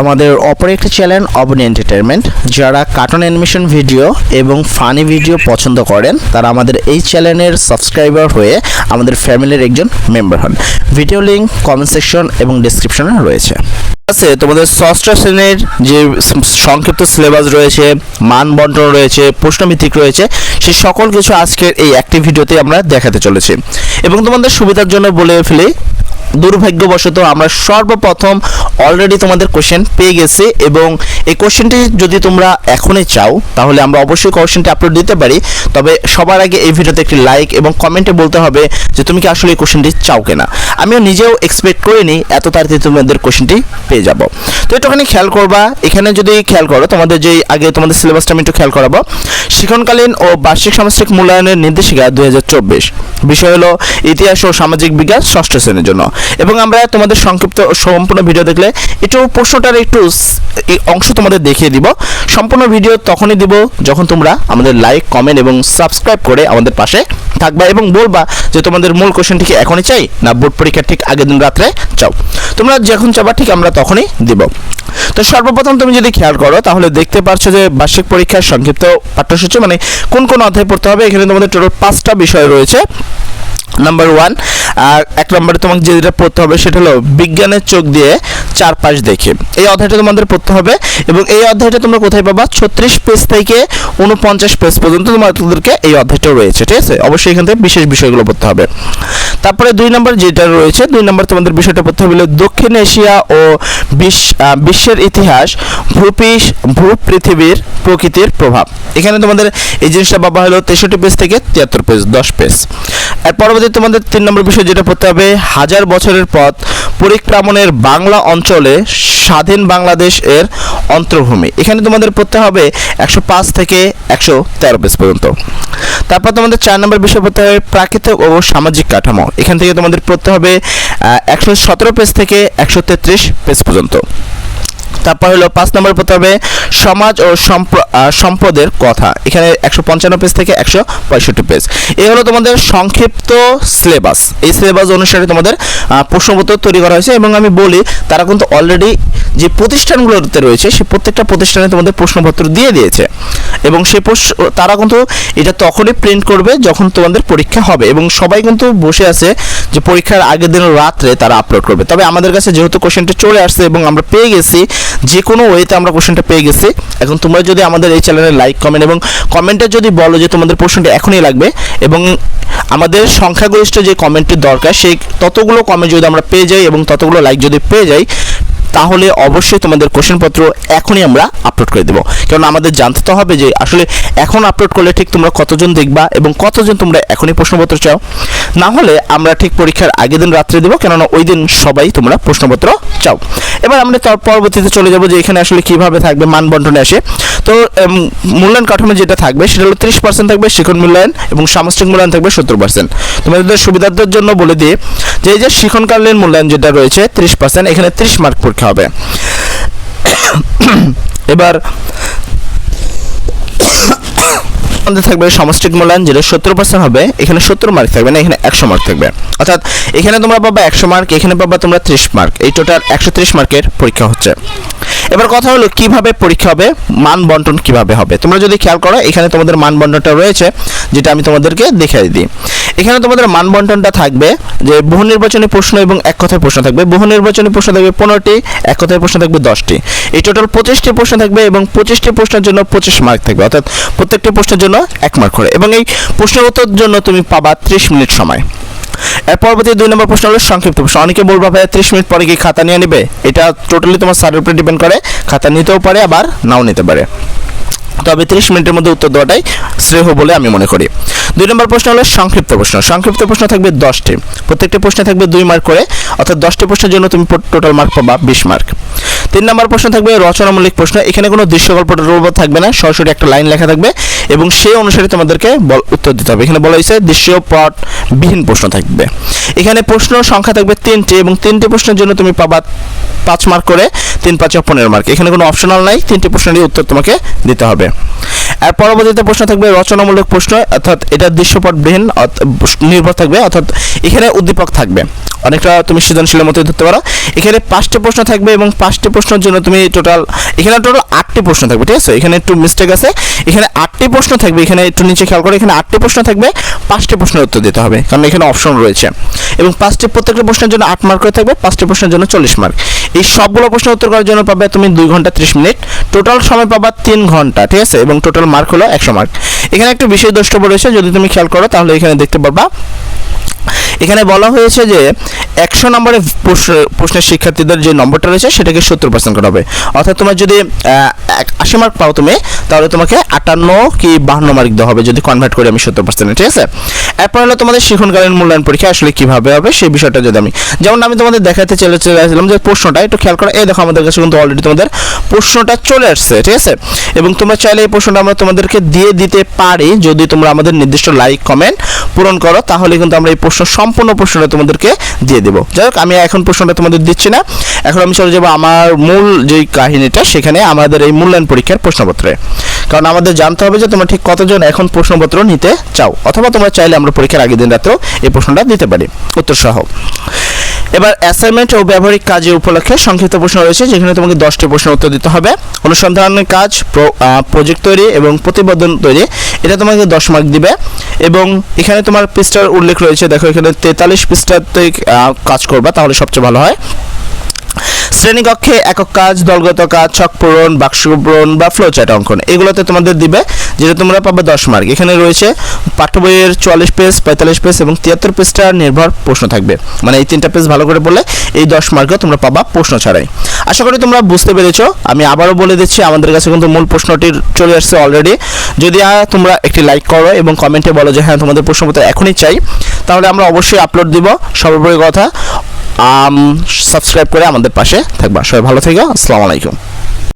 আমাদের অপর একটি চ্যানেল অবনি এন্টারটেনমেন্ট যারা কার্টুন অ্যানিমেশন ভিডিও এবং ফানি ভিডিও পছন্দ করেন, তারা আমাদের এই চ্যানেলের সাবস্ক্রাইবার হয়ে আমাদের ফ্যামিলির একজন মেম্বার হন। ভিডিও লিঙ্ক কমেন্ট সেকশন এবং ডিসক্রিপশনে রয়েছে। আছে, তোমাদের ষষ্ঠ শ্রেণির যে সংক্ষিপ্ত সিলেবাস রয়েছে মান বন্টন রয়েছে, প্রশ্নভিত্তিক রয়েছে সেই সকল কিছু আজকের এই একটি ভিডিওতে আমরা দেখাতে চলেছি। এবং তোমাদের সুবিধার জন্য বলে ফেলি, দুর্ভাগ্যবশত আমরা সর্বপ্রথম অলরেডি তোমাদের কোশ্চেন পেয়ে গেছে এবং এই কোশ্চেনটি যদি তোমরা এখনই চাও, তাহলে আমরা অবশ্যই কোশ্চেনটি আপলোড দিতে পারি। তবে সবার আগে এই ভিডিওতে একটি লাইক এবং কমেন্টে বলতে হবে যে তুমি কি আসলে এই কোশ্চেনটি চাও কিনা। আমিও নিজেও এক্সপেক্ট করিনি, এত তাড়াতাড়ি তোমাদের কোশ্চেনটি পেয়ে যাব। তো একটুখানি খেয়াল করবা, এখানে যদি খেয়াল করো, তোমাদের যে আগে তোমাদের সিলেবাসটা আমি একটু খেয়াল করাবো। শিক্ষণকালীন ও বার্ষিক সামষ্টিক মূল্যায়নের নির্দেশিকা দুই হাজার চব্বিশ। বিষয় হলো ইতিহাস ও সামাজিক বিজ্ঞান ষষ্ঠ শ্রেণির জন্য। এবং আমরা তোমাদের সংক্ষিপ্ত সম্পূর্ণ ভিডিও দেখলে একটু প্রশ্নটার একটু অংশ তোমাদের দেখিয়ে দিব। সম্পূর্ণ ভিডিও তখনই দিব যখন তোমরা আমাদের লাইক কমেন্ট এবং সাবস্ক্রাইব করে আমাদের পাশে থাকবা এবং বলবা যে তোমাদের মূল কোশ্চেনটি কি এখনই চাই না বোর্ড পরীক্ষার ঠিক আগের দিন রাত্রে চাও। তোমরা যখন চাবা ঠিক আমরা তখনই দিব। তো সর্বপ্রথম তুমি যদি খেয়াল করো তাহলে দেখতে পারছ যে বার্ষিক পরীক্ষার সংক্ষিপ্ত পাঠ্যসূচি মানে কোন কোন অধ্যায় পড়তে হবে। এখানে তোমাদের টোটাল পাঁচটা বিষয় রয়েছে। নাম্বার ওয়ান আর এক নম্বরে তোমাকে যেটা পড়তে হবে, সেটা হলো বিজ্ঞানের চোখ দিয়ে চারপাশ দেখে। এই অধ্যায়টা তোমাদের পড়তে হবে এবং এই অধ্যায়টা তোমরা কোথায় পাবা? ছত্রিশ পেজ থেকে উনপঞ্চাশ পেজ পর্যন্ত তোমাদেরকে এই অধ্যায়টা রয়েছে, ঠিক আছে? অবশ্যই এখান থেকে বিশেষ বিষয়গুলো পড়তে হবে। তারপরে দুই নম্বর যেটা রয়েছে, দুই নম্বর তোমাদের বিষয়টা পড়তে হবে দক্ষিণ এশিয়া ও বিশ্ব বিশ্বের ইতিহাস ভূপিস ভূপৃথিবীর প্রকৃতির প্রভাব। এখানে তোমাদের এই জিনিসটা বাবা হলো তেষট্টি পেজ থেকে তিয়াত্তর পেজ দশ পেজ আর পরবর্তী তোমাদের তিন নম্বর বিষয় যেটা পড়তে হবে, হাজার বছরের পথ পরিক্রমণের বাংলা অঞ্চলে স্বাধীন বাংলাদেশ এর অন্তর্ভূমি। এখানে তোমাদের পড়তে হবে একশো পাঁচ থেকে একশো তেরো পেজ পর্যন্ত। তারপর তোমাদের চার নম্বর বিষয় পড়তে হবে প্রাকৃতিক ও সামাজিক কাঠামো। এখান থেকে তোমাদের পড়তে হবে একশো সতেরো পেজ থেকে একশো তেত্রিশ পেজ পর্যন্ত। তারপর হলো পাঁচ নম্বর পড়তে হবে সমাজ ও সম্পদের কথা। এখানে একশো পঞ্চান্ন পেজ থেকে একশো পঁয়ষট্টি পেজ এই হলো তোমাদের সংক্ষিপ্ত সিলেবাস এই সিলেবাস অনুসারে তোমাদের প্রশ্নপত্র তৈরি করা হয়েছে এবং আমি বলি, তারা কিন্তু অলরেডি যে প্রতিষ্ঠানগুলোতে রয়েছে সেই প্রত্যেকটা প্রতিষ্ঠানে তোমাদের প্রশ্নপত্র দিয়ে দিয়েছে। এবং সেই তারা কিন্তু এটা তখনই প্রিন্ট করবে যখন তোমাদের পরীক্ষা হবে। এবং সবাই কিন্তু বসে আছে যে পরীক্ষার আগের দিন রাত্রে তারা আপলোড করবে। তবে আমাদের কাছে যেহেতু কোশ্চেনটা চলে আসছে এবং আমরা পেয়ে গেছি যে কোনো ওয়েতে আমরা কোশ্চেনটা পেয়ে গেছি। এখন তোমরা যদি আমাদের এই চ্যানেলে লাইক কমেন্ট এবং কমেন্টে যদি বলো যে তোমাদের প্রশ্নটা এখনই লাগবে এবং আমাদের সংখ্যাগরিষ্ঠ যে কমেন্টের দরকার, সেই ততগুলো কমেন্ট যদি আমরা পেয়ে যাই এবং ততগুলো লাইক যদি পেয়ে যাই তাহলে অবশ্যই তোমাদের কোশ্চেনপত্র এখনই আমরা আপলোড করে দেবো। কারণ আমাদের জানতে তো হবে যে আসলে এখন আপলোড করলে ঠিক তোমরা কতজন দেখবা এবং কতজন তোমরা এখনই প্রশ্নপত্র চাও। না হলে আমরা ঠিক পরীক্ষার আগের দিন রাত্রে দেবো, কেননা ওই দিন সবাই তোমরা প্রশ্নপত্র চাও। এবার আমরা তার পরবর্তীতে চলে যাব যে এখানে আসলে কীভাবে থাকবে মান বন্টনে আসে তো মূল্যায়ন কাঠামো যেটা থাকবে সেটা হলো ত্রিশ পার্সেন্ট থাকবে শিক্ষণ মূল্যায়ন এবং সামষ্টিক মূল্যায়ন থাকবে সত্তর পার্সেন্ট তোমাদের সুবিধার্থের জন্য বলে দিই যে এই যে শিক্ষণকালীন মূল্যায়ন যেটা রয়েছে, ত্রিশ পার্সেন্ট এখানে ত্রিশ মার্ক পরীক্ষা হবে। এবার আমাদের থাকবে সমষ্টিক মূল্যায়ন, যেটা সত্তর পার্সেন্ট হবে, এখানে সত্তর মার্ক থাকবে না, এখানে একশো মার্ক থাকবে। অর্থাৎ এখানে তোমরা পাবা একশো মার্ক এখানে পাবা তোমরা ত্রিশ মার্ক এই টোটাল একশো ত্রিশ মার্কের পরীক্ষা হচ্ছে। এবার কথা হলো কীভাবে পরীক্ষা হবে, মান বন্টন কীভাবে হবে? তোমরা যদি খেয়াল করো, এখানে তোমাদের মান বন্টনটা রয়েছে, যেটা আমি তোমাদেরকে দেখিয়ে দিই। এখানে তোমাদের মান বন্টনটা থাকবে যে বহু নির্বাচনী প্রশ্ন এবং এক কথায় প্রশ্ন থাকবে। বহু নির্বাচনী প্রশ্ন থাকবে পনেরোটি, এক কথায় প্রশ্ন থাকবে দশটি। এই টোটাল পঁচিশটি প্রশ্ন থাকবে এবং পঁচিশটি প্রশ্নের জন্য পঁচিশ মার্ক থাকবে, অর্থাৎ প্রত্যেকটি প্রশ্নের জন্য এক মার্ক করে। এবং এই প্রশ্নের উত্তর জন্য তুমি পাবা ত্রিশ মিনিট সময়। এর পরবর্তী দুই নম্বর প্রশ্ন হলো সংক্ষিপ্ত প্রশ্ন। অনেকে বলবা ভাই ত্রিশ মিনিট পরে কি খাতা নিয়ে নেবে? এটা টোটালি তোমার স্যারের উপরে ডিপেন্ড করে। খাতা নিতেও পারে, আবার নাও নিতে পারে। তবে তিরিশ মিনিটের মধ্যে উত্তর দেওয়াটাই শ্রেয় বলে আমি মনে করি। দুই নম্বর প্রশ্ন হলো সংক্ষিপ্ত প্রশ্ন। সংক্ষিপ্ত প্রশ্ন থাকবে দশটি। প্রত্যেকটি প্রশ্নে থাকবে দুই মার্ক করে, অর্থাৎ দশটি প্রশ্নের জন্য তুমি টোটাল মার্ক পাবা বিশ মার্ক তিন নম্বর প্রশ্ন থাকবে রচনামূলক প্রশ্ন। এখানে কোনো দৃশ্যকল্প থাকবে না, সরাসরি একটা লাইন লেখা থাকবে এবং সেই অনুসারে তোমাদেরকে বল, উত্তর দিতে হবে। এখানে বলা হয়েছে দৃশ্যপট বিহীন প্রশ্ন থাকবে। এখানে প্রশ্ন সংখ্যা থাকবে তিনটি এবং তিনটি প্রশ্নের জন্য তুমি পাবা পাঁচ মার্ক করে তিন পাঁচ পনেরো মার্ক। এখানে কোনো অপশনাল নাই, তিনটি প্রশ্নেরই উত্তর তোমাকে দিতে হবে। আর পরবর্তীতে প্রশ্ন থাকবে রচনামূলক প্রশ্ন, অর্থাৎ এটা দৃশ্যপটবিহীন নির্ভর থাকবে, অর্থাৎ এখানে উদ্দীপক থাকবে। অনেকটা তুমি সৃজনশীলের মতোই ধরতে পারো। এখানে পাঁচটি প্রশ্ন থাকবে এবং পাঁচটি প্রশ্নের জন্য তুমি টোটাল এখানে টোটাল আটটি প্রশ্ন থাকবে, ঠিক আছে? এখানে একটু মিস্টেক আছে। এখানে আটটি প্রশ্ন থাকবে, এখানে একটু নিচে খেয়াল করে, এখানে আটটি প্রশ্ন থাকবে, পাঁচটি প্রশ্নের উত্তর দিতে হবে, কারণ এখানে অপশন রয়েছে। এবং পাঁচটি প্রত্যেকটা প্রশ্নের জন্য আট মার্ক করে থাকবে, পাঁচটি প্রশ্নের জন্য চল্লিশ মার্ক এই সবগুলো প্রশ্ন উত্তর করার জন্য পাবে তুমি দুই ঘণ্টা ত্রিশ মিনিট। টোটাল সময় পাবা তিন ঘণ্টা, ঠিক আছে? এবং টোটাল মার্ক হলো একশো মার্ক এখানে একটা বিষয় দ্রষ্টব্য রয়েছে, যদি তুমি খেয়াল করো, তাহলে এখানে দেখতে পারবা এখানে বলা হয়েছে যে একশো নম্বরের প্রশ্ন, প্রশ্নের শিক্ষার্থীদের যে নম্বরটা রয়েছে সেটাকে সত্তর পার্সেন্ট করা হবে। অর্থাৎ তোমার যদি আশি মার্ক পাও তুমি, তাহলে তোমাকে আটান্ন কি বাহান্ন মার্ক দেওয়া হবে যদি কনভার্ট করি আমি সত্তর পার্সেন্ট ঠিক আছে? এরপর হলো তোমাদের শিক্ষণকালীন মূল্যায়ন পরীক্ষা, আসলে কীভাবে হবে সেই বিষয়টা যদি আমি, যেমন আমি তোমাদের দেখাতে চলে চলে আসলাম যে প্রশ্নটা, একটু খেয়াল করো, এই দেখো আমাদের কাছে কিন্তু অলরেডি তোমাদের প্রশ্নটা চলে আসছে, ঠিক আছে? এবং তোমরা চাইলে এই প্রশ্নটা আমরা তোমাদেরকে দিয়ে দিতে পারি, যদি তোমরা আমাদের নির্দিষ্ট লাইক কমেন্ট পূরণ করো, তাহলে কিন্তু আমরা এই প্রশ্ন সম্পূর্ণ প্রশ্নটা তোমাদেরকে দিয়ে দেবো। যাই হোক, আমি এখন প্রশ্নটা তোমাদের দিচ্ছি না। এখন আমি চলে যাব আমার মূল যেই কাহিনীটা, সেখানে আমাদের এই মূল্যায়ন পরীক্ষার প্রশ্নপত্রে। কারণ আমাদের জানতে হবে যে তোমরা ঠিক কতজন এখন প্রশ্নপত্র নিতে চাও, অথবা তোমরা চাইলে আমরা পরীক্ষার আগের দিন রাত্রেও এই প্রশ্নটা দিতে পারি। উত্তর সহ এবার অ্যাসাইনমেন্ট ও ব্যবহারিক কাজের উপলক্ষে সংক্ষিপ্ত প্রশ্ন রয়েছে, যেখানে তোমাকে দশটি প্রশ্ন উত্তর দিতে হবে। অনুসন্ধানের কাজ প্রজেক্ট তৈরি এবং প্রতিবেদন তৈরি, এটা তোমাকে দশ মার্ক দিবে। এবং এখানে তোমার পৃষ্ঠার উল্লেখ রয়েছে। দেখো এখানে তেতাল্লিশ পৃষ্ঠাতে কাজ করবা, তাহলে সবচেয়ে ভালো হয়। শ্রেণীকক্ষে একক কাজ, দলগত কাজ, ছক পূরণ, বাক্স পূরণ বা ফ্লো চার্ট অঙ্কন। এগুলোতে তোমাদের দিবে, যেটা তোমরা পাবে দশ মার্ক এখানে রয়েছে পাঠ্য বইয়ের চুয়াল্লিশ পেজ পঁয়তাল্লিশ পেজ এবং তিয়াত্তর পেজটা নির্ভর প্রশ্ন থাকবে। মানে এই তিনটা পেজ ভালো করে বললে এই দশ মার্কও তোমরা পাবা প্রশ্ন ছাড়াই। আশা করি তোমরা বুঝতে পেরেছ। আমি আবারও বলে দিচ্ছি, আমাদের কাছে কিন্তু মূল প্রশ্নটির চলে আসছে অলরেডি যদি তোমরা একটি লাইক করো এবং কমেন্টে বলো যে হ্যাঁ তোমাদের প্রশ্নপত্র এখনই চাই, তাহলে আমরা অবশ্যই আপলোড দিব। সর্বোপরি কথা সাবস্ক্রাইব করে আমাদের পাশে থাকবা। সবাই ভালো থেকো। আসসালামু আলাইকুম।